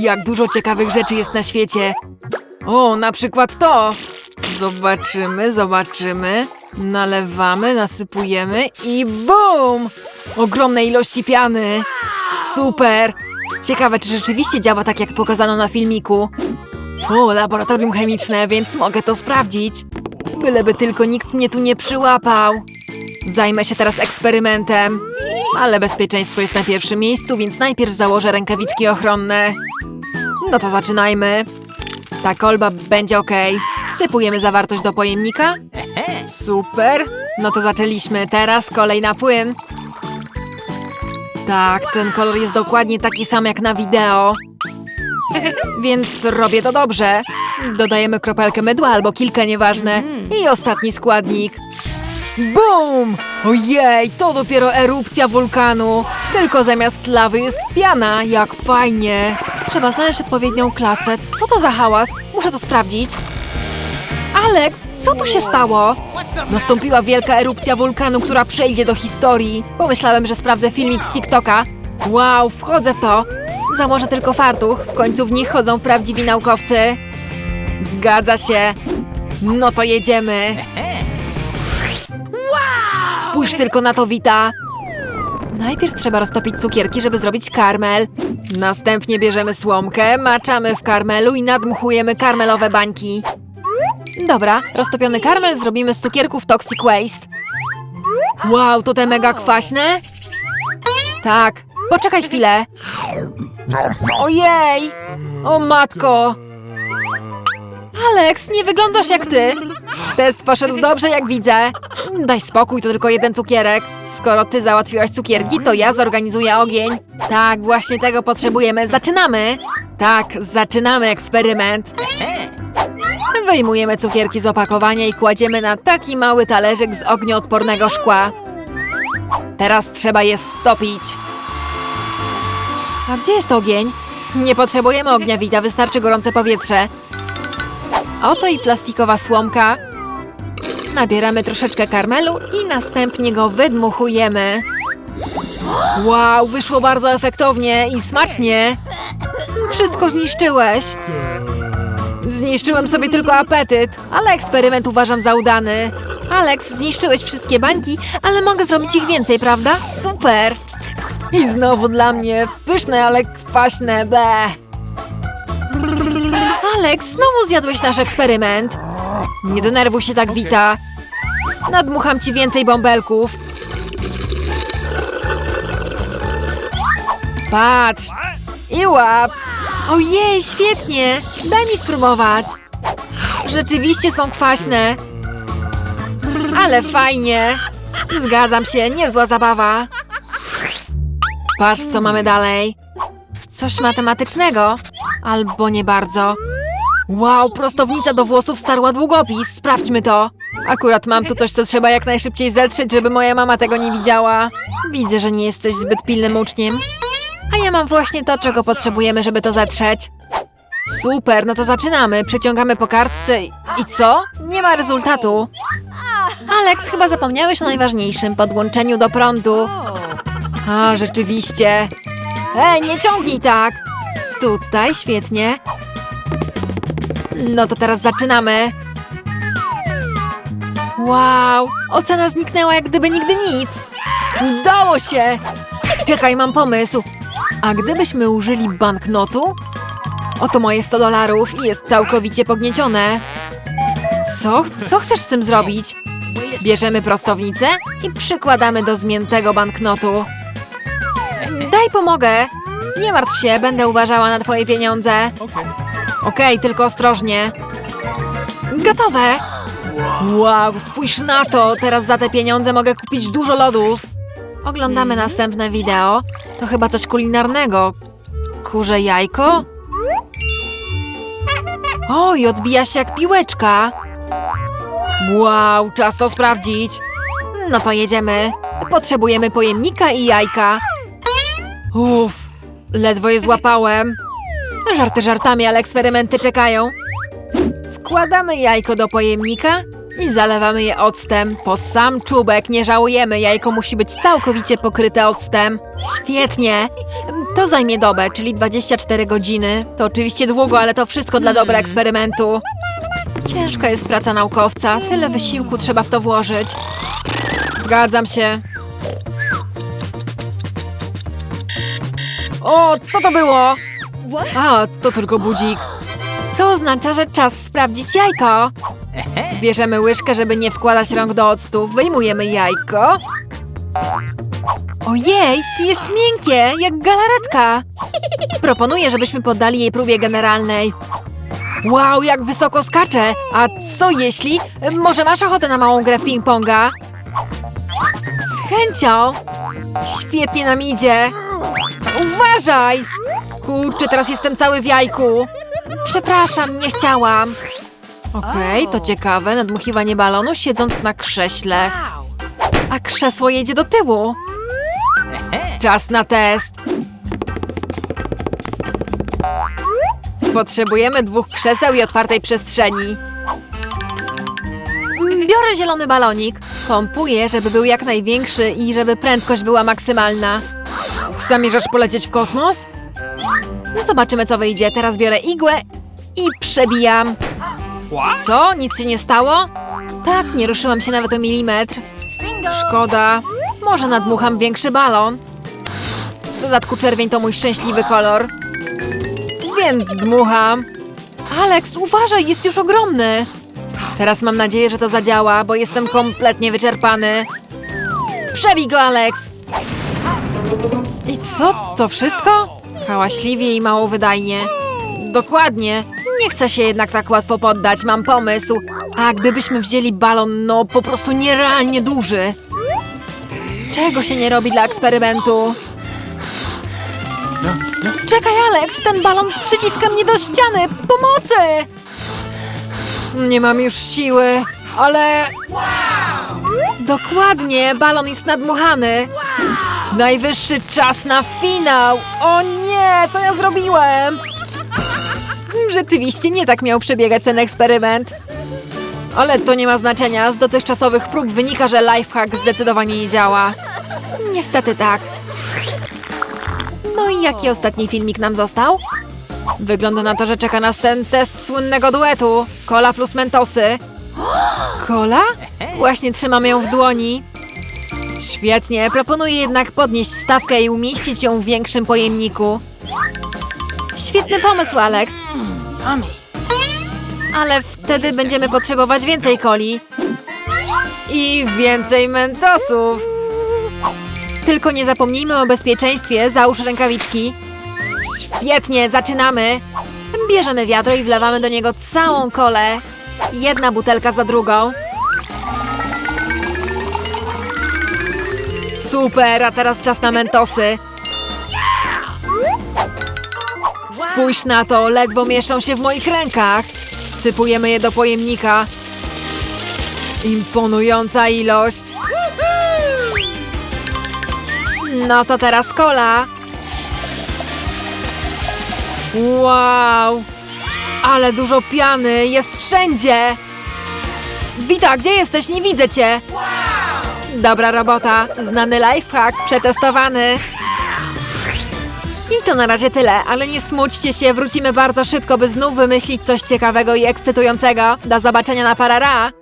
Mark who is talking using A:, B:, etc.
A: Jak dużo ciekawych rzeczy jest na świecie. O, na przykład to. Zobaczymy, zobaczymy. Nalewamy, nasypujemy i BUM! Ogromne ilości piany. Super. Ciekawe, czy rzeczywiście działa tak, jak pokazano na filmiku. O, laboratorium chemiczne, więc mogę to sprawdzić. Byleby tylko nikt mnie tu nie przyłapał. Zajmę się teraz eksperymentem. Ale bezpieczeństwo jest na pierwszym miejscu, więc najpierw założę rękawiczki ochronne. No to zaczynajmy. Ta kolba będzie ok. Wsypujemy zawartość do pojemnika. Super. No to zaczęliśmy. Teraz kolej na płyn. Tak, ten kolor jest dokładnie taki sam jak na wideo. Więc robię to dobrze. Dodajemy kropelkę mydła albo kilka, nieważne. I ostatni składnik. Bum! Ojej, to dopiero erupcja wulkanu. Tylko zamiast lawy jest piana, jak fajnie. Trzeba znaleźć odpowiednią klasę. Co to za hałas? Muszę to sprawdzić. Alex, co tu się stało? Nastąpiła wielka erupcja wulkanu, która przejdzie do historii. Pomyślałem, że sprawdzę filmik z TikToka. Wow, wchodzę w to. Założę tylko fartuch, w końcu w nich chodzą prawdziwi naukowcy. Zgadza się. No to jedziemy. Spójrz tylko na to, Wita. Najpierw trzeba roztopić cukierki, żeby zrobić karmel. Następnie bierzemy słomkę, maczamy w karmelu i nadmuchujemy karmelowe bańki. Dobra, roztopiony karmel zrobimy z cukierków Toxic Waste. Wow, to te mega kwaśne? Tak. Poczekaj chwilę. Ojej! O matko! Alex, nie wyglądasz jak ty. Test poszedł dobrze, jak widzę. Daj spokój, to tylko jeden cukierek. Skoro ty załatwiłaś cukierki, to ja zorganizuję ogień. Tak, właśnie tego potrzebujemy. Zaczynamy! Tak, zaczynamy eksperyment. Wyjmujemy cukierki z opakowania i kładziemy na taki mały talerzyk z ognioodpornego szkła. Teraz trzeba je stopić. A gdzie jest ogień? Nie potrzebujemy ognia, Wita, wystarczy gorące powietrze. Oto i plastikowa słomka. Nabieramy troszeczkę karmelu i następnie go wydmuchujemy. Wow, wyszło bardzo efektownie i smacznie. Wszystko zniszczyłeś. Zniszczyłem sobie tylko apetyt, ale eksperyment uważam za udany. Alex, zniszczyłeś wszystkie bańki, ale mogę zrobić ich więcej, prawda? Super! I znowu dla mnie pyszne, ale kwaśne, be. Alex, znowu zjadłeś nasz eksperyment. Nie denerwuj się tak, Wita. Nadmucham ci więcej bąbelków. Patrz! I łap! Ojej, świetnie! Daj mi spróbować. Rzeczywiście są kwaśne. Ale fajnie. Zgadzam się, niezła zabawa. Patrz, co mamy dalej. Coś matematycznego. Albo nie bardzo. Wow, prostownica do włosów starła długopis. Sprawdźmy to. Akurat mam tu coś, co trzeba jak najszybciej zetrzeć, żeby moja mama tego nie widziała. Widzę, że nie jesteś zbyt pilnym uczniem. A ja mam właśnie to, czego potrzebujemy, żeby to zetrzeć. Super, no to zaczynamy. Przeciągamy po kartce i i co? Nie ma rezultatu. Alex, chyba zapomniałeś o najważniejszym podłączeniu do prądu. A, rzeczywiście. Ej, nie ciągnij tak. Tutaj, świetnie. No to teraz zaczynamy. Wow, ocena zniknęła jak gdyby nigdy nic. Udało się! Czekaj, mam pomysł. A gdybyśmy użyli banknotu? Oto moje 100 dolarów i jest całkowicie pogniecione. Co? Co chcesz z tym zrobić? Bierzemy prostownicę i przykładamy do zmiętego banknotu. Daj pomogę. Nie martw się, będę uważała na twoje pieniądze. Okej, tylko ostrożnie. Gotowe. Wow, spójrz na to. Teraz za te pieniądze mogę kupić dużo lodów. Oglądamy następne wideo. To chyba coś kulinarnego. Kurze jajko? Oj, odbija się jak piłeczka. Wow, czas to sprawdzić. No to jedziemy. Potrzebujemy pojemnika i jajka. Uff, ledwo je złapałem. Żarty żartami, ale eksperymenty czekają. Wkładamy jajko do pojemnika I zalewamy je octem. Po sam czubek, nie żałujemy. Jajko musi być całkowicie pokryte octem. Świetnie. To zajmie dobę, czyli 24 godziny. To oczywiście długo, ale to wszystko dla dobra eksperymentu. Ciężka jest praca naukowca. Tyle wysiłku trzeba w to włożyć. Zgadzam się. O, co to było? A, to tylko budzik. Co oznacza, że czas sprawdzić jajko. Bierzemy łyżkę, żeby nie wkładać rąk do octu. Wyjmujemy jajko. Ojej, jest miękkie, jak galaretka. Proponuję, żebyśmy poddali jej próbie generalnej. Wow, jak wysoko skacze! A co jeśli... Może masz ochotę na małą grę w ping-ponga? Z chęcią! Świetnie nam idzie! Uważaj! Kurczę, teraz jestem cały w jajku. Przepraszam, nie chciałam. Okej, to ciekawe. Nadmuchiwanie balonu siedząc na krześle. A krzesło jedzie do tyłu. Czas na test. Potrzebujemy dwóch krzeseł i otwartej przestrzeni. Biorę zielony balonik. Pompuję, żeby był jak największy i żeby prędkość była maksymalna. Zamierzasz polecieć w kosmos? No zobaczymy, co wyjdzie. Teraz biorę igłę i przebijam. Co? Nic się nie stało? Tak, nie ruszyłam się nawet o milimetr. Szkoda. Może nadmucham większy balon. W dodatku czerwień to mój szczęśliwy kolor. Więc dmucham. Alex, uważaj, jest już ogromny. Teraz mam nadzieję, że to zadziała, bo jestem kompletnie wyczerpany. Przebij go, Alex! Co? To wszystko? Hałaśliwie i mało wydajnie. Dokładnie. Nie chcę się jednak tak łatwo poddać, mam pomysł. A gdybyśmy wzięli balon, no po prostu nierealnie duży. Czego się nie robi dla eksperymentu? Czekaj, Alex, ten balon przyciska mnie do ściany! Pomocy! Nie mam już siły, ale... Dokładnie, balon jest nadmuchany. Najwyższy czas na finał! O nie, co ja zrobiłem? Rzeczywiście nie tak miał przebiegać ten eksperyment. Ale to nie ma znaczenia. Z dotychczasowych prób wynika, że lifehack zdecydowanie nie działa. Niestety tak. No i jaki ostatni filmik nam został? Wygląda na to, że czeka nas ten test słynnego duetu. Kola plus mentosy. Kola? Właśnie trzymam ją w dłoni. Świetnie, proponuję jednak podnieść stawkę i umieścić ją w większym pojemniku. Świetny pomysł, Alex. Ale wtedy będziemy potrzebować więcej coli. I więcej mentosów. Tylko nie zapomnijmy o bezpieczeństwie, załóż rękawiczki. Świetnie, zaczynamy. Bierzemy wiadro i wlewamy do niego całą kolę. Jedna butelka za drugą. Super, a teraz czas na mentosy. Spójrz na to, ledwo mieszczą się w moich rękach. Wsypujemy je do pojemnika. Imponująca ilość. No to teraz kola. Wow! Ale dużo piany, jest wszędzie! Wita, gdzie jesteś? Nie widzę cię! Dobra robota, znany lifehack, przetestowany. I to na razie tyle, ale nie smućcie się, wrócimy bardzo szybko, by znów wymyślić coś ciekawego i ekscytującego. Do zobaczenia na Parara!